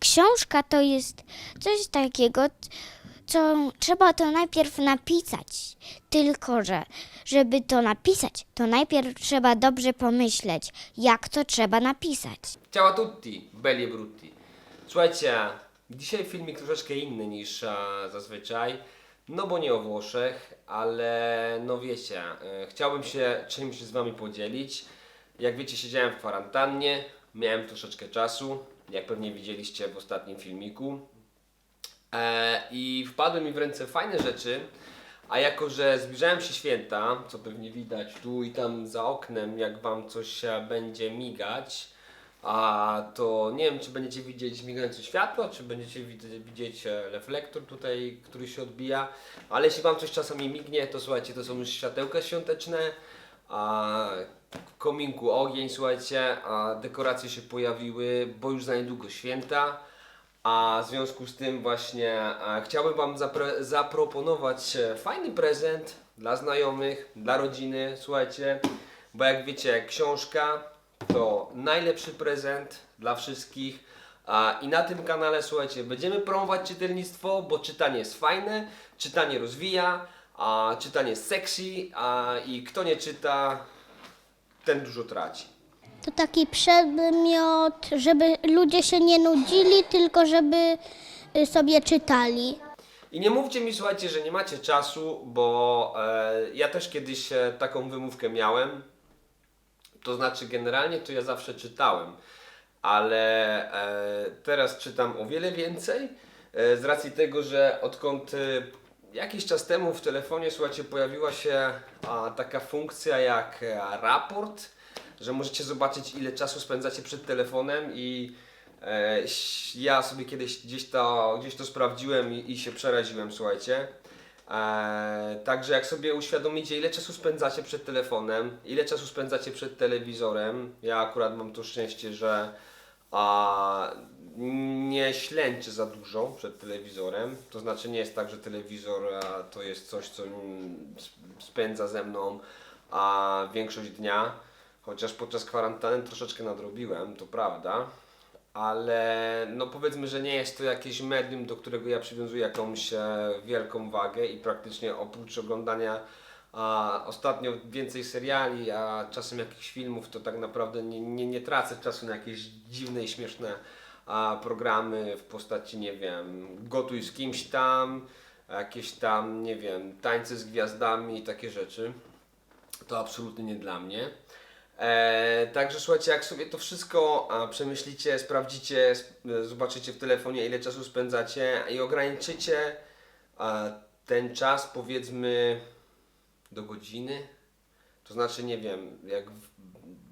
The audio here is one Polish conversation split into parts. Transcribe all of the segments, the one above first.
Książka to jest coś takiego, co trzeba to najpierw napisać. Tylko, że żeby to napisać, to najpierw trzeba dobrze pomyśleć, jak to trzeba napisać. Ciao a tutti, belli e brutti. Słuchajcie, dzisiaj filmik troszeczkę inny niż e, zazwyczaj, no bo nie o Włoszech, ale no wiecie, e, chciałbym się czymś z Wami podzielić. Jak wiecie, siedziałem w kwarantannie, miałem troszeczkę czasu, jak pewnie widzieliście w ostatnim filmiku. E, I wpadły mi w ręce fajne rzeczy, a jako, że zbliżają się święta, co pewnie widać tu i tam za oknem, jak Wam coś będzie migać, a to nie wiem, czy będziecie widzieć migające światło, czy będziecie wid- widzieć e, reflektor tutaj, który się odbija, ale jeśli Wam coś czasami mignie, to słuchajcie, to są już światełka świąteczne, a kominku ogień, słuchajcie, a dekoracje się pojawiły, bo już za niedługo święta. A w związku z tym właśnie chciałbym Wam zaproponować e, fajny prezent dla znajomych, dla rodziny, słuchajcie, bo jak wiecie, książka to najlepszy prezent dla wszystkich. A, I na tym kanale, słuchajcie, będziemy promować czytelnictwo, bo czytanie jest fajne, czytanie rozwija, a czytanie jest sexy, a i kto nie czyta, ten dużo traci. To taki przedmiot, żeby ludzie się nie nudzili, tylko żeby y, sobie czytali. I nie mówcie mi, słuchajcie, że nie macie czasu, bo e, ja też kiedyś e, taką wymówkę miałem. To znaczy, generalnie to ja zawsze czytałem, ale e, teraz czytam o wiele więcej. E, z racji tego, że odkąd e, jakiś czas temu w telefonie, słuchajcie, pojawiła się a, taka funkcja jak e, raport, że możecie zobaczyć, ile czasu spędzacie przed telefonem i E, ja sobie kiedyś gdzieś to, gdzieś to sprawdziłem i, i się przeraziłem, słuchajcie. E, także jak sobie uświadomicie, ile czasu spędzacie przed telefonem, ile czasu spędzacie przed telewizorem, ja akurat mam to szczęście, że a, nie ślęczę za dużo przed telewizorem. To znaczy nie jest tak, że telewizor to jest coś, co sp- spędza ze mną a, większość dnia. Chociaż podczas kwarantanny troszeczkę nadrobiłem, to prawda ale no powiedzmy, że nie jest to jakieś medium, do którego ja przywiązuję jakąś e, wielką wagę i praktycznie oprócz oglądania a, ostatnio więcej seriali, a czasem jakichś filmów, to tak naprawdę nie, nie, nie tracę czasu na jakieś dziwne i śmieszne a, programy w postaci, nie wiem, gotuj z kimś tam, jakieś tam, nie wiem, tańce z gwiazdami i takie rzeczy. To absolutnie nie dla mnie. E, także słuchajcie, jak sobie to wszystko przemyślicie, sprawdzicie, sp- zobaczycie w telefonie ile czasu spędzacie i ograniczycie a, ten czas powiedzmy do godziny. To znaczy, nie wiem, jak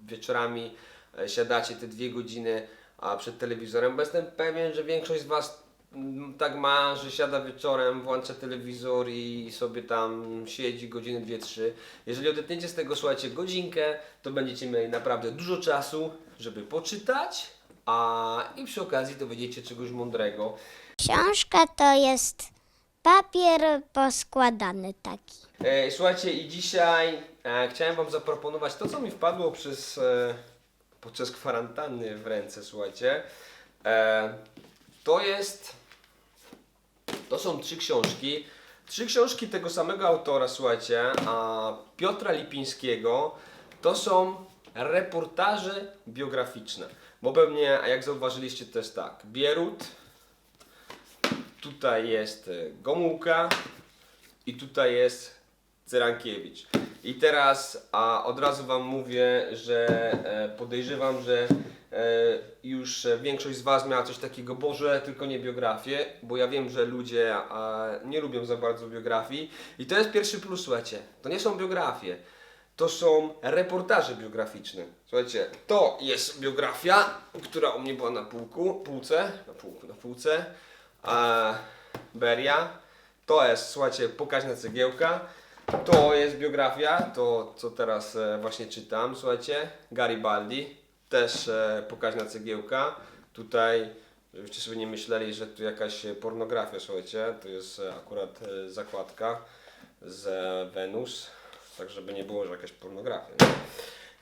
wieczorami e, siadacie te dwie godziny a, przed telewizorem, bo jestem pewien, że większość z Was mm, tak ma, że siada wieczorem, włącza telewizor i sobie tam siedzi godziny, dwie, trzy. Jeżeli odetniecie z tego, słuchajcie, godzinkę, to będziecie mieli naprawdę dużo czasu, żeby poczytać, a i przy okazji dowiedziecie czegoś mądrego. Książka to jest papier poskładany taki. E, słuchajcie, i dzisiaj e, chciałem Wam zaproponować to, co mi wpadło przez, e, podczas kwarantanny w ręce, słuchajcie. E, to jest, to są trzy książki. Trzy książki tego samego autora, słuchajcie, a Piotra Lipińskiego. To są reportaże biograficzne. Bo pewnie, a jak zauważyliście, jest tak. Bierut, tutaj jest e, Gomułka, i tutaj jest Cyrankiewicz. I teraz a od razu Wam mówię, że e, podejrzewam, że e, już większość z Was miała coś takiego, Boże, tylko nie biografię, bo ja wiem, że ludzie nie lubią za bardzo biografii. I to jest pierwszy plus, słuchajcie, to nie są biografie, to są reportaże biograficzne. Słuchajcie, to jest biografia, która u mnie była na półku, półce, na półku, na półce. Beria. To jest, słuchajcie, pokaźna cegiełka. To jest biografia, to co teraz e, właśnie czytam, słuchajcie. Garibaldi, też e, pokaźna cegiełka. Tutaj, żebyście sobie nie myśleli, że tu jakaś pornografia, słuchajcie. To jest e, akurat zakładka z Wenus, tak żeby nie było, że jakaś pornografia. Nie?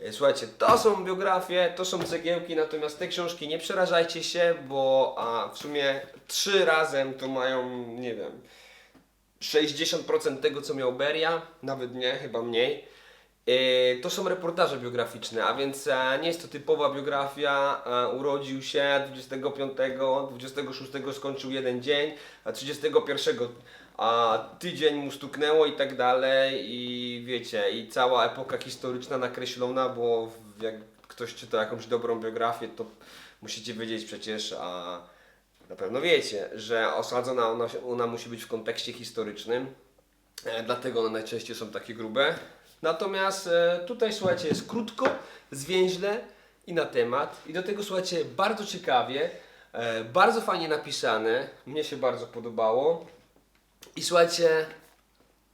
E, Słuchajcie, to są biografie, to są cegiełki, natomiast te książki nie przerażajcie się, bo a, w sumie trzy razem to mają, nie wiem, 60% tego, co miał Beria, nawet nie, chyba mniej. E, To są reportaże biograficzne, a więc e, nie jest to typowa biografia. Urodził się 25, 26 skończył jeden dzień, a 31 a tydzień mu stuknęło i tak dalej i wiecie, i cała epoka historyczna nakreślona, bo jak ktoś czyta jakąś dobrą biografię, to musicie wiedzieć przecież, a na pewno wiecie, że osadzona ona, ona musi być w kontekście historycznym. E, Dlatego one najczęściej są takie grube. Natomiast e, tutaj słuchajcie, jest krótko, zwięźle i na temat. I do tego słuchajcie, bardzo ciekawie, e, bardzo fajnie napisane. Mnie się bardzo podobało. I słuchajcie,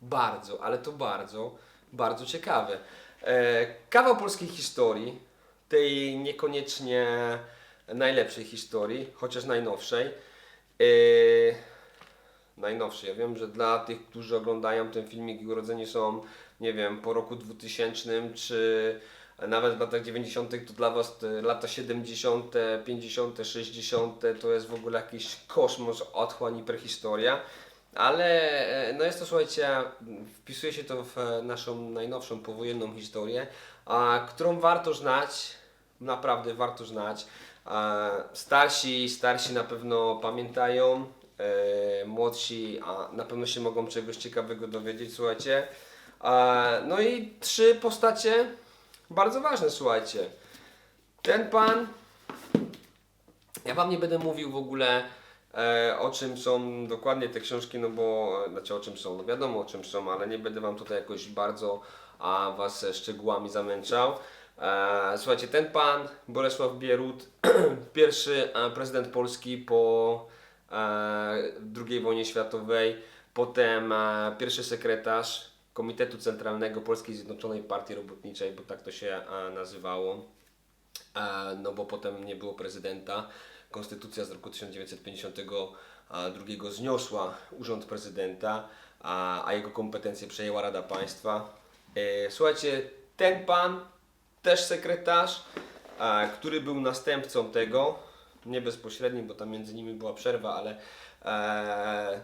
bardzo, ale to bardzo, bardzo ciekawe. E, kawał polskiej historii, tej niekoniecznie najlepszej historii, chociaż najnowszej. E, najnowszy. Ja wiem, że dla tych, którzy oglądają ten filmik i urodzeni są, nie wiem, po roku 2000 czy nawet w latach 90. to dla Was te lata 70., 50., 60. to jest w ogóle jakiś kosmos, otchłań i prehistoria. Ale e, no jest to, słuchajcie, wpisuje się to w e, naszą najnowszą powojenną historię, a, którą warto znać, naprawdę warto znać. A, starsi, starsi na pewno pamiętają, e, młodsi a na pewno się mogą czegoś ciekawego dowiedzieć, słuchajcie. A, no i trzy postacie bardzo ważne, słuchajcie. Ten pan, ja wam nie będę mówił w ogóle e, o czym są dokładnie te książki, no bo, e, znaczy o czym są, no wiadomo o czym są, ale nie będę wam tutaj jakoś bardzo a, was e, szczegółami zamęczał. E, słuchajcie, ten pan, Bolesław Bierut, pierwszy e, prezydent Polski po e, II wojnie światowej, potem e, pierwszy sekretarz Komitetu Centralnego Polskiej Zjednoczonej Partii Robotniczej, bo tak to się e, nazywało. E, no bo potem nie było prezydenta. Konstytucja z roku 1952 zniosła urząd prezydenta, a, a jego kompetencje przejęła Rada Państwa. E, słuchajcie, ten pan, też sekretarz, który był następcą tego, nie bezpośrednim, bo tam między nimi była przerwa, ale e,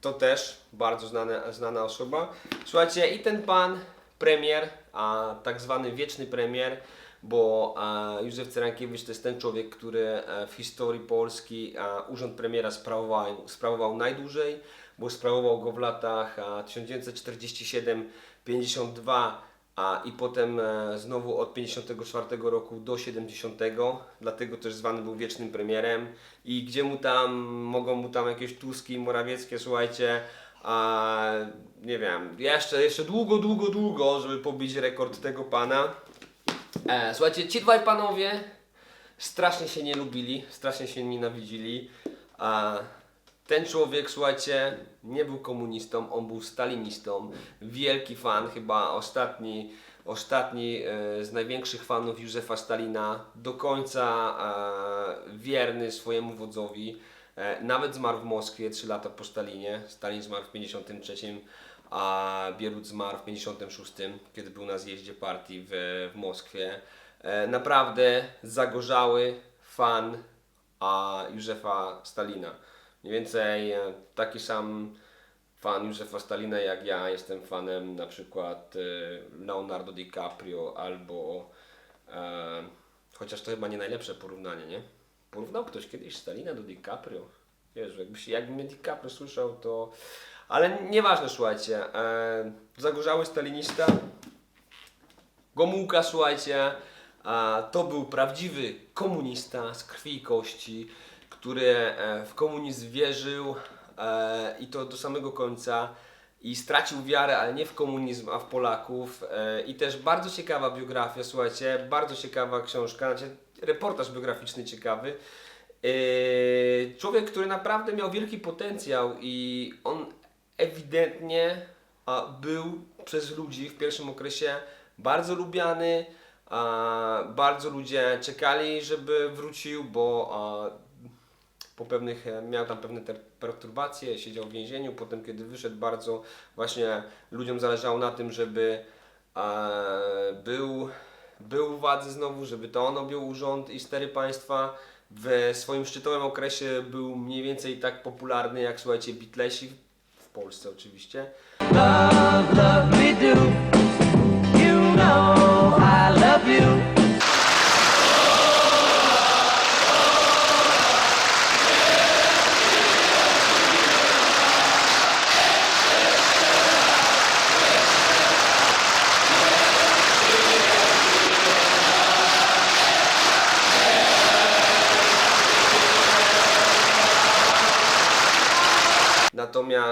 to też bardzo znane, znana osoba. Słuchajcie, i ten pan, premier, a tak zwany wieczny premier, bo a, Józef Cyrankiewicz to jest ten człowiek, który e, w historii Polski a, urząd premiera sprawował, sprawował najdłużej, bo sprawował go w latach a, 1947-52 a i potem e, znowu od 54 roku do 70, dlatego też zwany był wiecznym premierem. I gdzie mu tam, mogą mu tam jakieś Tuski, Morawieckie, słuchajcie, a nie wiem, jeszcze, jeszcze długo, długo, długo, żeby pobić rekord tego pana. E, słuchajcie, ci dwaj panowie strasznie się nie lubili, strasznie się nienawidzili. A ten człowiek, słuchajcie, nie był komunistą, on był stalinistą. Wielki fan, chyba ostatni, ostatni e, z największych fanów Józefa Stalina, do końca e, wierny swojemu wodzowi. E, nawet zmarł w Moskwie 3 lata po Stalinie. Stalin zmarł w 53, a Bierut zmarł w 56, kiedy był na zjeździe partii w, w Moskwie. E, naprawdę zagorzały fan a Józefa Stalina. Mniej więcej e, taki sam fan Józefa Stalina jak ja. Jestem fanem na przykład e, Leonardo DiCaprio albo e, chociaż to chyba nie najlepsze porównanie, nie? Porównał ktoś kiedyś Stalina do DiCaprio? Jezu, jakbyś, jakby mnie DiCaprio słyszał, to... Ale nieważne, słuchajcie. E, zagorzały stalinista, Gomułka, słuchajcie, a, to był prawdziwy komunista z krwi i kości, który e, w komunizm wierzył e, i to do samego końca i stracił wiarę, ale nie w komunizm, a w Polaków. E, I też bardzo ciekawa biografia, słuchajcie, bardzo ciekawa książka, znaczy reportaż biograficzny ciekawy. E, Człowiek, który naprawdę miał wielki potencjał i on ewidentnie a, był przez ludzi w pierwszym okresie bardzo lubiany, a, bardzo ludzie czekali, żeby wrócił, bo a, po pewnych, miał tam pewne perturbacje, siedział w więzieniu, potem kiedy wyszedł bardzo właśnie ludziom zależało na tym, żeby e, był był władzy znowu, żeby to on objął urząd i stery państwa. W swoim szczytowym okresie był mniej więcej tak popularny jak, słuchajcie, Beatlesi, Polsce oczywiście. Love, love me do. You know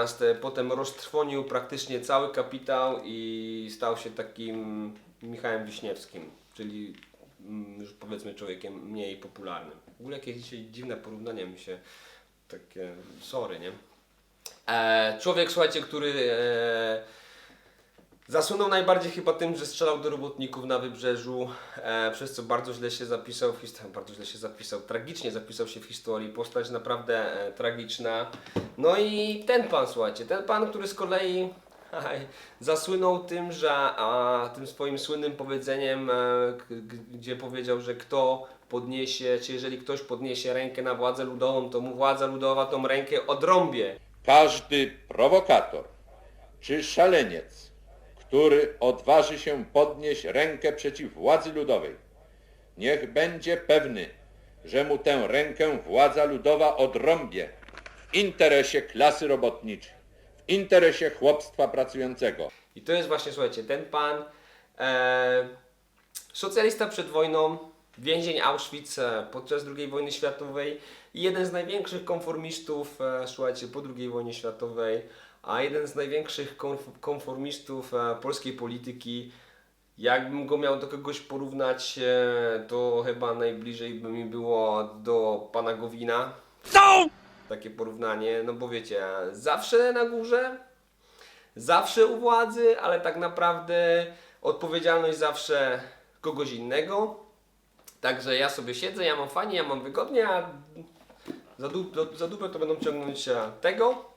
Natomiast e, potem roztrwonił praktycznie cały kapitał i stał się takim Michałem Wiśniewskim, czyli mm, już powiedzmy człowiekiem mniej popularnym. W ogóle jakieś dzisiaj dziwne porównania mi się takie, sorry, nie? E, człowiek, słuchajcie, który e, Zasunął najbardziej chyba tym, że strzelał do robotników na wybrzeżu, e, przez co bardzo źle się zapisał w historii, bardzo źle się zapisał, tragicznie zapisał się w historii, postać naprawdę e, tragiczna. No i ten pan, słuchajcie, ten pan, który z kolei aj, zasłynął tym, że a, tym swoim słynnym powiedzeniem, e, gdzie powiedział, że kto podniesie, czy jeżeli ktoś podniesie rękę na władzę ludową, to mu władza ludowa tą rękę odrąbie. Każdy prowokator czy szaleniec, który odważy się podnieść rękę przeciw władzy ludowej, niech będzie pewny, że mu tę rękę władza ludowa odrąbie w interesie klasy robotniczej, w interesie chłopstwa pracującego. I to jest właśnie, słuchajcie, ten pan, e, socjalista przed wojną, więzień Auschwitz e, podczas II wojny światowej i jeden z największych konformistów, e, słuchajcie, po II wojnie światowej, a jeden z największych konf- konformistów e, polskiej polityki. Jakbym go miał do kogoś porównać, e, to chyba najbliżej by mi było do pana Gowina. Takie porównanie, no bo wiecie, zawsze na górze, zawsze u władzy, ale tak naprawdę odpowiedzialność zawsze kogoś innego. Także ja sobie siedzę, ja mam fajnie, ja mam wygodnie, a za, du- za dupę to będą ciągnąć e, tego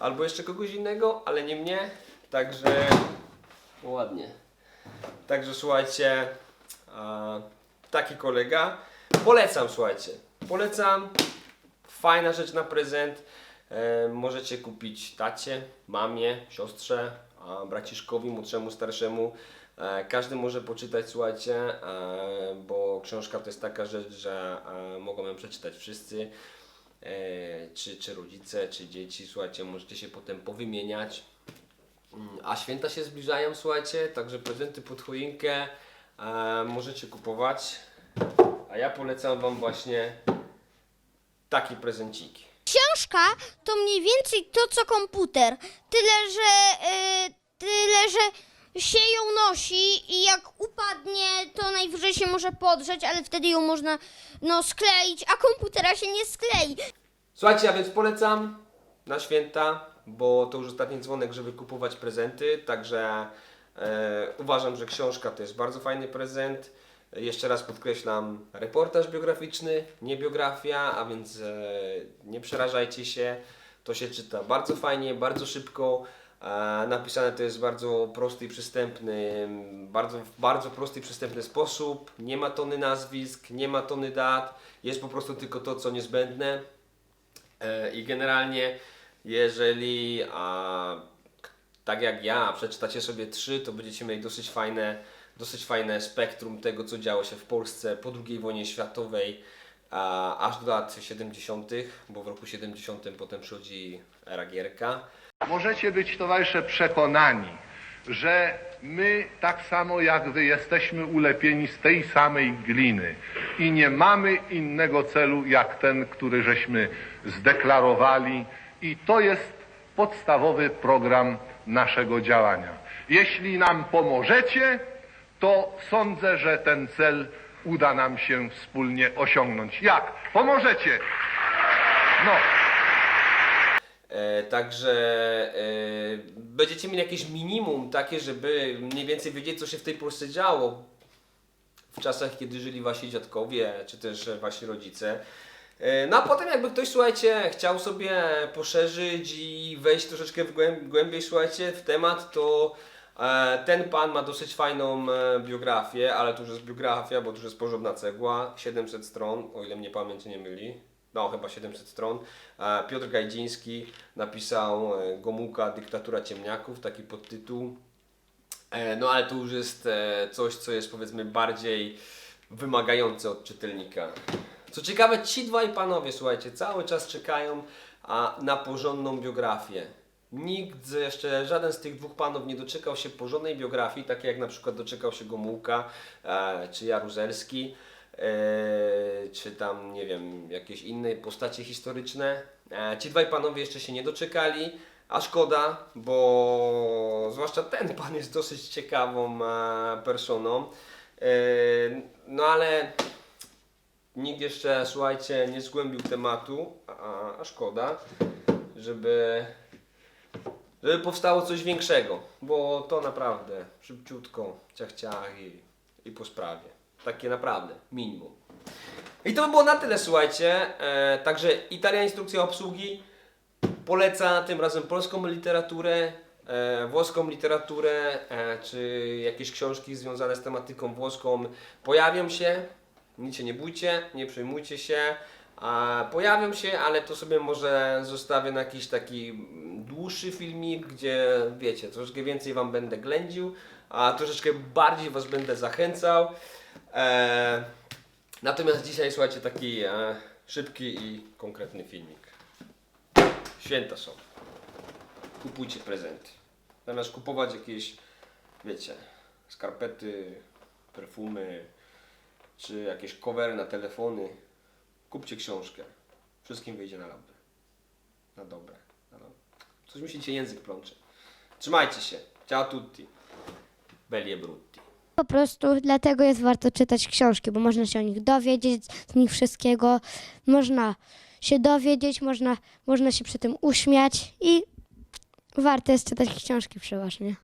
albo jeszcze kogoś innego, ale nie mnie. Także ładnie. Także słuchajcie, taki kolega. Polecam, słuchajcie. Polecam. Fajna rzecz na prezent. E, możecie kupić tacie, mamie, siostrze, braciszkowi, młodszemu, starszemu. E, każdy może poczytać, słuchajcie, e, bo książka to jest taka rzecz, że mogą ją przeczytać wszyscy. E, czy, czy rodzice, czy dzieci, słuchajcie, możecie się potem powymieniać. Mm, A święta się zbliżają, słuchajcie, także prezenty pod choinkę e, możecie kupować. A ja polecam Wam właśnie takie prezenciki. Książka to mniej więcej to co komputer. Tyle, że y, tyle, że się ją nosi i jak upadnie, to najwyżej się może podrzeć, ale wtedy ją można no skleić, a komputera się nie sklei. Słuchajcie, a więc polecam na święta, bo to już ostatni dzwonek, żeby kupować prezenty, także e, uważam, że książka to jest bardzo fajny prezent. Jeszcze raz podkreślam, reportaż biograficzny, nie biografia, a więc e, nie przerażajcie się. To się czyta bardzo fajnie, bardzo szybko. Napisane to jest w bardzo prosty i przystępny, bardzo, bardzo prosty i przystępny sposób. Nie ma tony nazwisk, nie ma tony dat, jest po prostu tylko to, co niezbędne. E, I generalnie, jeżeli a, tak jak ja przeczytacie sobie trzy, to będziecie mieli dosyć fajne, dosyć fajne spektrum tego, co działo się w Polsce po II wojnie światowej, a, aż do lat 70., bo w roku 70 potem przychodzi era Gierka. Możecie być, towarzysze, przekonani, że my tak samo jak wy jesteśmy ulepieni z tej samej gliny i nie mamy innego celu jak ten, który żeśmy zdeklarowali i to jest podstawowy program naszego działania. Jeśli nam pomożecie, to sądzę, że ten cel uda nam się wspólnie osiągnąć. Jak? Pomożecie! No. E, także e, będziecie mieli jakieś minimum takie, żeby mniej więcej wiedzieć, co się w tej Polsce działo w czasach, kiedy żyli wasi dziadkowie, czy też wasi rodzice. E, No a potem jakby ktoś, słuchajcie, chciał sobie poszerzyć i wejść troszeczkę w głęb- głębiej, słuchajcie, w temat, to ten pan ma dosyć fajną biografię, ale to już jest biografia, bo to już jest porządna cegła, 700 stron, o ile mnie pamięć nie myli. No, chyba 700 stron. E, Piotr Gajdziński napisał e, Gomułka, Dyktatura Ciemniaków, taki podtytuł. E, No ale to już jest coś, co jest powiedzmy bardziej wymagające od czytelnika. Co ciekawe, ci dwaj panowie, słuchajcie, cały czas czekają na porządną biografię. Nikt, jeszcze żaden z tych dwóch panów nie doczekał się porządnej biografii, takiej jak na przykład doczekał się Gomułka czy Jaruzelski, czy tam, nie wiem, jakieś inne postacie historyczne. E, ci dwaj panowie jeszcze się nie doczekali, a szkoda, bo zwłaszcza ten pan jest dosyć ciekawą e, personą. E, no ale nikt jeszcze, słuchajcie, nie zgłębił tematu, a, a szkoda, żeby, żeby powstało coś większego, bo to naprawdę szybciutko, ciach ciach i, i po sprawie. Takie naprawdę, minimum. I to by było na tyle, słuchajcie. E, także Italia Instrukcja Obsługi poleca tym razem polską literaturę, e, włoską literaturę, e, czy jakieś książki związane z tematyką włoską pojawią się. Nic się nie bójcie, nie przejmujcie się. Pojawią się, ale to sobie może zostawię na jakiś taki dłuższy filmik, gdzie wiecie, troszeczkę więcej Wam będę ględził, a troszeczkę bardziej Was będę zachęcał. E, natomiast dzisiaj słuchajcie taki e, szybki i konkretny filmik. Święta są. Kupujcie prezenty. Zamiast kupować jakieś, wiecie, skarpety, perfumy, czy jakieś covery na telefony, kupcie książkę. Wszystkim wyjdzie na dobre. Na dobre. Na dobre. Coś mi się dzisiaj język plącze. Trzymajcie się. Ciao tutti. Belie brutti. Po prostu dlatego jest warto czytać książki, bo można się o nich dowiedzieć, z nich wszystkiego. Można się dowiedzieć, można, można się przy tym uśmiać i warto jest czytać książki przeważnie.